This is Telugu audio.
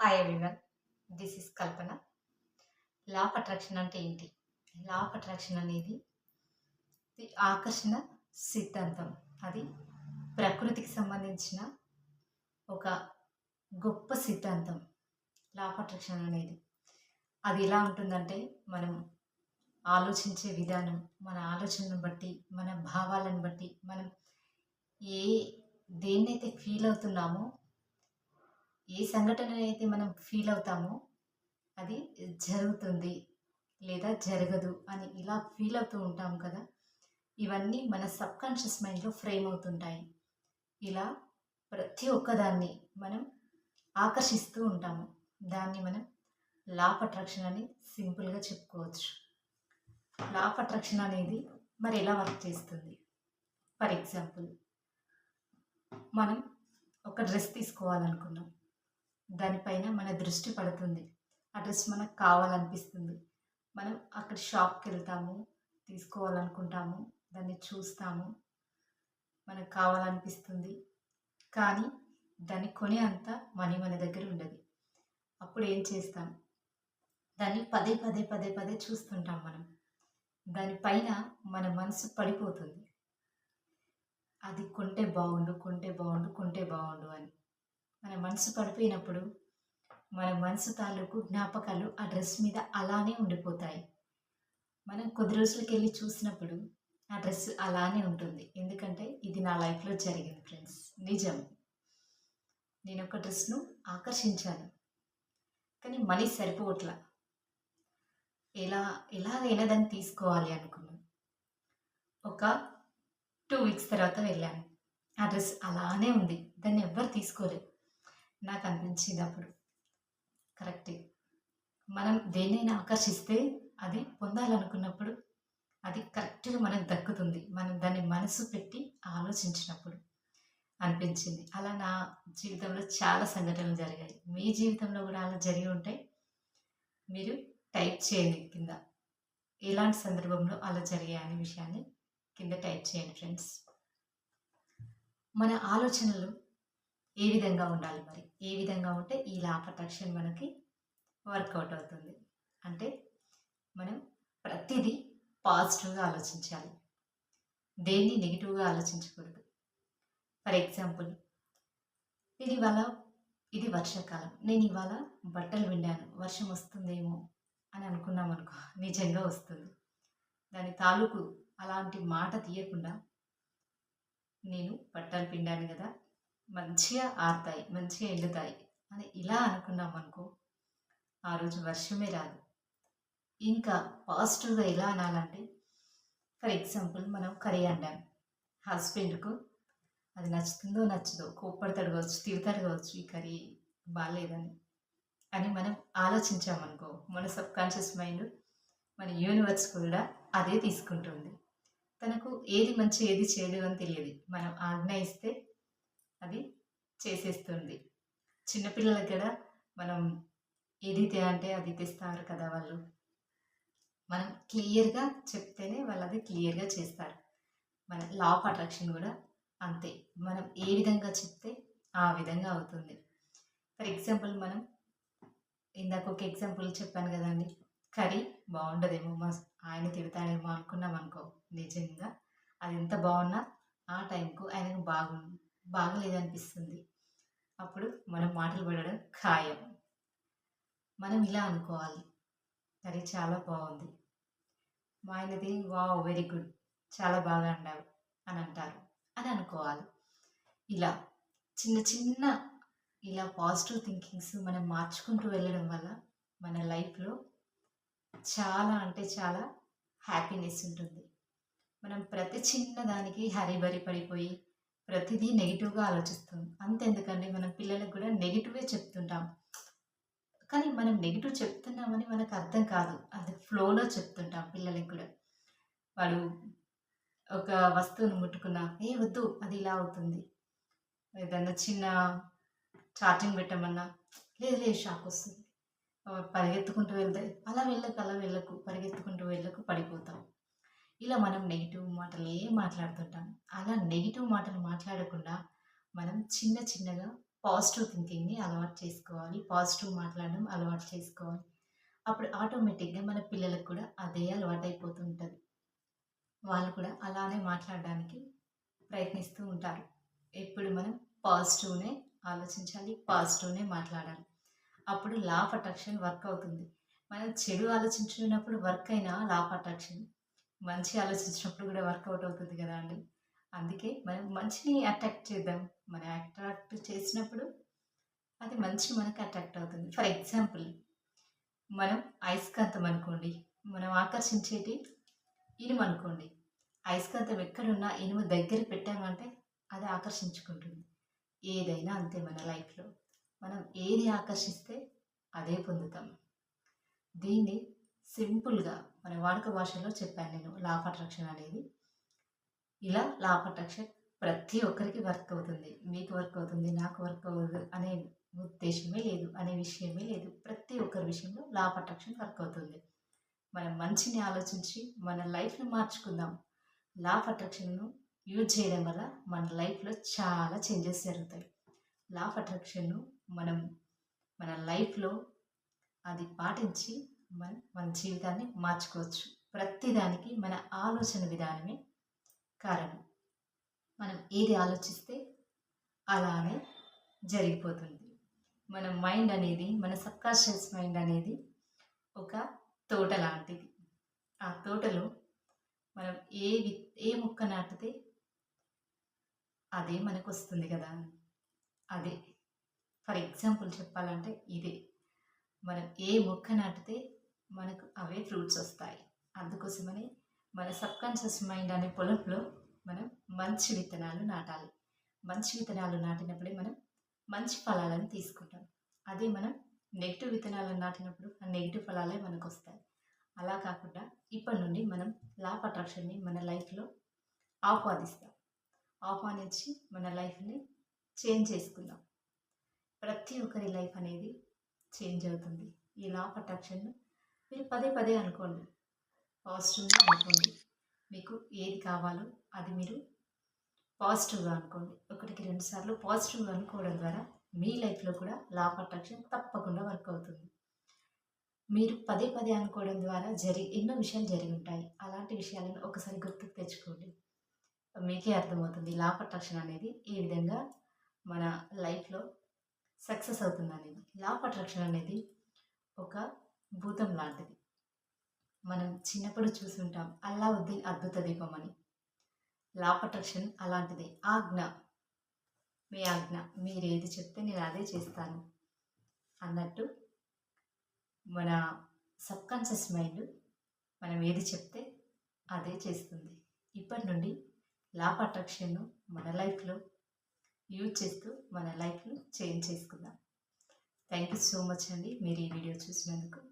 Hi everyone this is Kalpana law of attraction అంటే ఏంటి? లా ఆఫ్ అట్రాక్షన్ అనేది ఆకర్షణ సిద్ధాంతం. అది ప్రకృతికి సంబంధించిన ఒక గొప్ప సిద్ధాంతం. లా ఆఫ్ అట్రాక్షన్ అనేది. అది ఎలా ఉంటుందంటే మనం ఆలోచించే విధానం మన ఆలోచనను బట్టి మన భావాలను బట్టి మనం ఏ దేన్నైతే ఫీల్ అవుతున్నామో ఏ సంఘటన అయితే మనం ఫీల్ అవుతామో అది జరుగుతుంది లేదా జరగదు అని ఇలా ఫీల్ అవుతూ ఉంటాం కదా. ఇవన్నీ మన సబ్కాన్షియస్ మైండ్లో ఫ్రేమ్ అవుతుంటాయి. ఇలా ప్రతి ఒక్కదాన్ని మనం ఆకర్షిస్తూ ఉంటాము. దాన్ని మనం లా ఆఫ్ అట్రాక్షన్ అని సింపుల్గా చెప్పుకోవచ్చు. లా ఆఫ్ అట్రాక్షన్ అనేది మరి ఎలా వర్క్ చేస్తుంది? ఫర్ ఎగ్జాంపుల్ మనం ఒక డ్రెస్ తీసుకోవాలనుకున్నాం. దానిపైన మన దృష్టి పడుతుంది. ఆ డ్రెస్ మనకు కావాలనిపిస్తుంది. మనం అక్కడ షాప్కి వెళ్తాము తీసుకోవాలనుకుంటాము దాన్ని చూస్తాము మనకు కావాలనిపిస్తుంది. కానీ దాన్ని కొనే అంత మనీ మన దగ్గర ఉండదు. అప్పుడు ఏం చేస్తాం? దాన్ని పదే పదే పదే పదే చూస్తుంటాం మనం. దానిపైన మన మనసు పడిపోతుంది. అది కొంటే బాగుండు కొంటే బాగుండు కొంటే బాగుండు అని. మన మనసు పడిపోయినప్పుడు మన మనసు తాలూకు జ్ఞాపకాలు ఆ డ్రెస్ మీద అలానే ఉండిపోతాయి. మనం కొద్ది రోజులకి వెళ్ళి చూసినప్పుడు ఆ డ్రెస్ అలానే ఉంటుంది. ఎందుకంటే ఇది నా లైఫ్లో జరిగింది ఫ్రెండ్స్. నిజం. నేను ఒక డ్రెస్ను ఆకర్షించాను. కానీ మనీ సరిపోవట్లా. ఎలా ఎలాగైనా దాన్ని తీసుకోవాలి అనుకున్నాను. ఒక టూ వీక్స్ తర్వాత వెళ్ళాను. ఆ డ్రెస్ అలానే ఉంది. దాన్ని ఎవ్వరు తీసుకోలేదు. నాకు అనిపించింది అప్పుడు. కరెక్టే. మనం దేన్నైనా ఆకర్షిస్తే అది పొందాలనుకున్నప్పుడు అది కరెక్ట్గా మనకు దక్కుతుంది. మనం దాన్ని మనసు పెట్టి ఆలోచించినప్పుడు అనిపించింది. అలా నా జీవితంలో చాలా సంఘటనలు జరిగాయి. మీ జీవితంలో కూడా అలా జరిగి ఉంటే మీరు టైప్ చేయండి కింద. ఎలాంటి సందర్భంలో అలా జరిగాయి అనే విషయాన్ని కింద టైప్ చేయండి ఫ్రెండ్స్. మన ఆలోచనలు ఏ విధంగా ఉండాలి మరి? ఏ విధంగా ఉంటే ఈ లా ఆఫ్ అట్రాక్షన్ మనకి వర్కౌట్ అవుతుంది? అంటే మనం ప్రతిదీ పాజిటివ్గా ఆలోచించాలి. దేన్ని నెగిటివ్గా ఆలోచించకూడదు. ఫర్ ఎగ్జాంపుల్ నేను ఇవాళ ఇది వర్షాకాలం. నేను ఇవాళ బట్టలు విండాను వర్షం వస్తుందేమో అని అనుకున్నాం అనుకో నిజంగా వస్తుంది. దాని తాలూకు అలాంటి మాట తీయకుండా నేను బట్టలు పిండాను కదా మంచిగా ఆరుతాయి మంచిగా ఎండుతాయి అని ఇలా అనుకున్నాం అనుకో ఆ రోజు వర్షమే రాదు. ఇంకా పాజిటివ్గా ఎలా అనాలంటే ఫర్ ఎగ్జాంపుల్ మనం కర్రీ అండాం. హస్బెండ్కు అది నచ్చుతుందో నచ్చదో కోప్పడతాడు కావచ్చు తిడతాడు కావచ్చు ఈ కర్రీ బాగాలేదని అని మనం ఆలోచించామనుకో మన సబ్ కాన్షియస్ మైండ్ మన యూనివర్స్ కూడా అదే తీసుకుంటుంది. తనకు ఏది మంచి ఏది చేయదు అని తెలియదు. మనం ఆజ్ఞ ఇస్తే అది చేసేస్తుంది. చిన్నపిల్లలకి కూడా మనం ఏదైతే అంటే అది తెస్తారు కదా వాళ్ళు. మనం క్లియర్గా చెప్తేనే వాళ్ళు అది క్లియర్గా చేస్తారు. మన లా ఆఫ్ అట్రాక్షన్ కూడా అంతే. మనం ఏ విధంగా చెప్తే ఆ విధంగా అవుతుంది. ఫర్ ఎగ్జాంపుల్ మనం ఇందాక ఒక ఎగ్జాంపుల్ చెప్పాను కదండి కర్రీ బాగుండదేమో మా ఆయన తిడతాడేమో అనుకున్నాం అనుకో నిజంగా. అది ఎంత బాగున్నా ఆ టైంకు ఆయనకు బాగుంది బాగలేదనిపిస్తుంది. అప్పుడు మనం మాటలు పడడం ఖాయం. మనం ఇలా అనుకోవాలి. కర్రీ చాలా బాగుంది. మా ఆయనది వావ్ వెరీ గుడ్. చాలా బాగా అన్నావు అని అంటారు. అని అనుకోవాలి. ఇలా చిన్న చిన్న ఇలా పాజిటివ్ థింకింగ్స్ మనం మార్చుకుంటూ వెళ్ళడం వల్ల మన లైఫ్లో చాలా అంటే చాలా హ్యాపీనెస్ ఉంటుంది. మనం ప్రతి చిన్న దానికి హరిబరి పడిపోయి ప్రతిదీ నెగిటివ్గా ఆలోచిస్తాం. అంతెందుకండి మనం పిల్లలకు కూడా నెగిటివే చెప్తుంటాం. కానీ మనం నెగిటివ్ చెప్తున్నామని మనకు అర్థం కాదు. అది ఫ్లోలో చెప్తుంటాం పిల్లలకి కూడా. వాడు ఒక వస్తువును ముట్టుకున్నా ఏ వద్దు అది ఇలా అవుతుంది. ఏదన్నా చిన్న ఛార్జింగ్ పెట్టమన్నా లేదు లేదు షాక్ వస్తుంది. పరిగెత్తుకుంటూ వెళ్తే అలా వెళ్ళకు అలా వెళ్ళకు పరిగెత్తుకుంటూ వెళ్ళకు పడిపోతాం. ఇలా మనం నెగిటివ్ మాటలే మాట్లాడుతుంటాం? అలా నెగిటివ్ మాటలు మాట్లాడకుండా మనం చిన్న చిన్నగా పాజిటివ్ థింకింగ్ని అలవాటు చేసుకోవాలి. పాజిటివ్ మాట్లాడడం అలవాటు చేసుకోవాలి. అప్పుడు ఆటోమేటిక్గా మన పిల్లలకు కూడా అదే అలవాటు అయిపోతూ ఉంటుంది. వాళ్ళు కూడా అలానే మాట్లాడడానికి ప్రయత్నిస్తూ ఉంటారు. ఎప్పుడు మనం పాజిటివ్నే ఆలోచించాలి పాజిటివ్నే మాట్లాడాలి. అప్పుడు లా ఆఫ్ అట్రాక్షన్ వర్క్ అవుతుంది. మనం చెడు ఆలోచించినప్పుడు వర్క్ అయినా లా ఆఫ్ అట్రాక్షన్ మంచి ఆలోచించినప్పుడు కూడా వర్కౌట్ అవుతుంది కదా అండి. అందుకే మనం మంచిని అట్రాక్ట్ చేద్దాం. మనం అట్రాక్ట్ చేసినప్పుడు అది మంచి మనకు అట్రాక్ట్ అవుతుంది. ఫర్ ఎగ్జాంపుల్ మనం అయస్కాంతం అనుకోండి మనం ఆకర్షించేటి ఇనుము అనుకోండి. అయస్కాంతం ఎక్కడున్నా ఇనుము దగ్గర పెట్టామంటే అది ఆకర్షించుకుంటుంది. ఏదైనా అంతే మన లైఫ్లో. మనం ఏది ఆకర్షిస్తే అదే పొందుతాం. దీన్ని సింపుల్గా మన వాడుక భాషలో చెప్పాను నేను లా ఆఫ్ అట్రాక్షన్ అనేది. ఇలా లా ఆఫ్ అట్రాక్షన్ ప్రతి ఒక్కరికి వర్క్ అవుతుంది. మీకు వర్క్ అవుతుంది నాకు వర్క్ అవ్వదు అనే ఉద్దేశమే లేదు అనే విషయమే లేదు. ప్రతి ఒక్కరి విషయంలో లా ఆఫ్ అట్రాక్షన్ వర్క్ అవుతుంది. మనం మంచిని ఆలోచించి మన లైఫ్ని మార్చుకుందాం. లా ఆఫ్ అట్రాక్షన్ను యూజ్ చేయడం వల్ల మన లైఫ్లో చాలా చేంజెస్ జరుగుతాయి. లా ఆఫ్ అట్రాక్షన్ను మనం మన లైఫ్లో అది పాటించి మనం మన జీవితాన్ని మార్చుకోవచ్చు. ప్రతిదానికి మన ఆలోచన విధానమే కారణం. మనం ఏది ఆలోచిస్తే అలానే జరిగిపోతుంది. మన మైండ్ అనేది మన సబ్కాన్షియస్ మైండ్ అనేది ఒక తోట లాంటిది. ఆ తోటలో మనం ఏ వి ఏ మొక్క నాటితే అదే మనకు వస్తుంది కదా. అదే. ఫర్ ఎగ్జాంపుల్ చెప్పాలంటే ఇదే. మనం ఏ మొక్క నాటితే మనకు అవే ఫ్రూట్స్ వస్తాయి. అందుకోసమని మన సబ్కాన్షియస్ మైండ్ అనే పొలంలో మనం మంచి విత్తనాలు నాటాలి. మంచి విత్తనాలు నాటినప్పుడే మనం మంచి ఫలాలను తీసుకుంటాం. అదే మనం నెగిటివ్ విత్తనాలను నాటినప్పుడు ఆ నెగిటివ్ ఫలాలే మనకు వస్తాయి అలా కాకుండా ఇప్పటి నుండి మనం లాప్ అట్రాక్షన్ని మన లైఫ్లో ఆహ్వానిస్తాం. ఆహ్వానించి మన లైఫ్ని చేంజ్ చేసుకుందాం. ప్రతి ఒక్కరి లైఫ్ అనేది చేంజ్ అవుతుంది. ఈ లాప్ అట్రాక్షన్ను మీరు పదే పదే అనుకోండి. పాజిటివ్గా అనుకోండి. మీకు ఏది కావాలో అది మీరు పాజిటివ్గా అనుకోండి. ఒకటికి రెండు సార్లు పాజిటివ్గా అనుకోవడం ద్వారా మీ లైఫ్లో కూడా లా ఆఫ్ అట్రాక్షన్ తప్పకుండా వర్క్ అవుతుంది. మీరు పదే పదే అనుకోవడం ద్వారా జరి ఎన్నో విషయాలు జరిగి ఉంటాయి. అలాంటి విషయాలను ఒకసారి గుర్తుకు తెచ్చుకోండి. మీకే అర్థమవుతుంది లా ఆఫ్ అట్రాక్షన్ అనేది ఏ విధంగా మన లైఫ్లో సక్సెస్ అవుతుంది అనేది లా ఆఫ్ అట్రాక్షన్ అనేది ఒక భూతం లాంటిది. మనం చిన్నప్పుడు చూసుంటాం అల్లావుద్దీన్ అద్భుత దీపం అని. లా అట్రాక్షన్ అలాంటిది. ఆజ్ఞ. మీ ఆజ్ఞ. మీరు ఏది చెప్తే నేను అదే చేస్తాను. అన్నట్టు మన సబ్కాన్షియస్ మైండ్ మనం ఏది చెప్తే అదే చేస్తుంది. ఇప్పటి నుండి లా ఆఫ్ అట్రాక్షన్ను మన లైఫ్లో యూజ్ చేస్తూ మన లైఫ్ను చేంజ్ చేసుకుందాం. థ్యాంక్ యూ సో మచ్ అండి. మీరు ఈ వీడియో చూసినందుకు